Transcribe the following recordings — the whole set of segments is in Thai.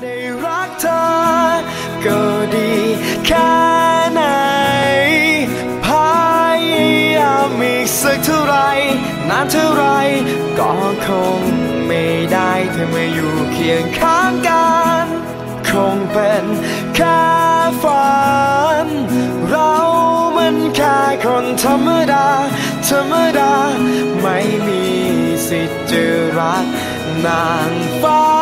ได้รักเธอก็ดีแค่ไหนพยายามอีกสักเท่าไรนานเท่าไรก็คงไม่ได้เธอมาอยู่เคียงข้างกัน คงเป็นแค่ฝัน เรามันแค่คนธรรมดา ธรรมดา ไม่มีสิทธิ์จะรักนางฟ้า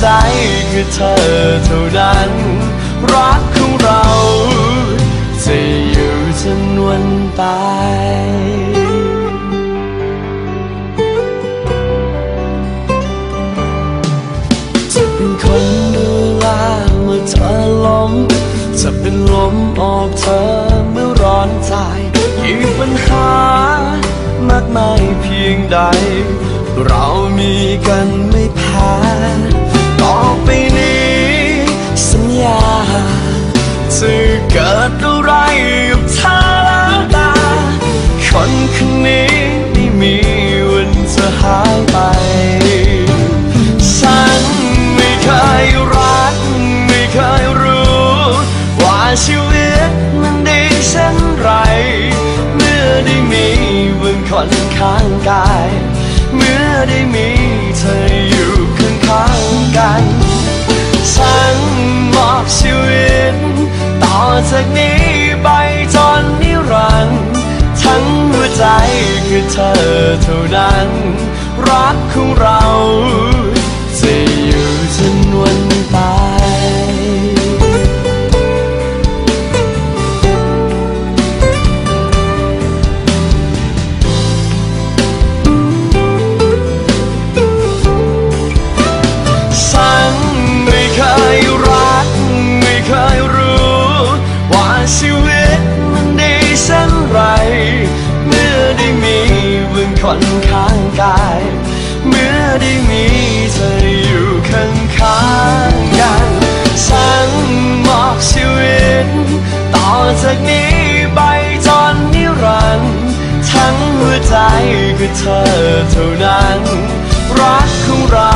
ใจคือเธอเท่านั้น รักของเราจะอยู่จนวันตายจะเป็นคนดูแลเมื่อเธอล้มจะเป็นลมออกเธอเมื่อร้อนใจยิ่งปัญหามากมายเพียงใด เรามีกันไม่แพ้ ต่อไปนี้ สัญญาจะเกิดอะไรกับเธอแล้วตา คนคนนี้ไม่มีวันจะหายไป ฉันไม่เคยรัก ไม่เคยรู้ ว่าชีวิตมันดีเช่นไร เมื่อได้มีบนคนข้างกาย เมื่อได้มีเธออยู่ข้างๆ ต่อจากนี้ไปจนนิรันดร์ทั้งหัวใจคือเธอเท่านั้น รักของเราสี่ ชีวิตมันดีเช่นไร เมื่อได้มีเบนคนข้างกาย เมื่อได้มีเธออยู่ข้างข้างกันฉันมอบชีวิต ต่อจากนี้ไปจนนิรันดร์ทั้งหัวใจคือเธอเท่านั้น รักของเรา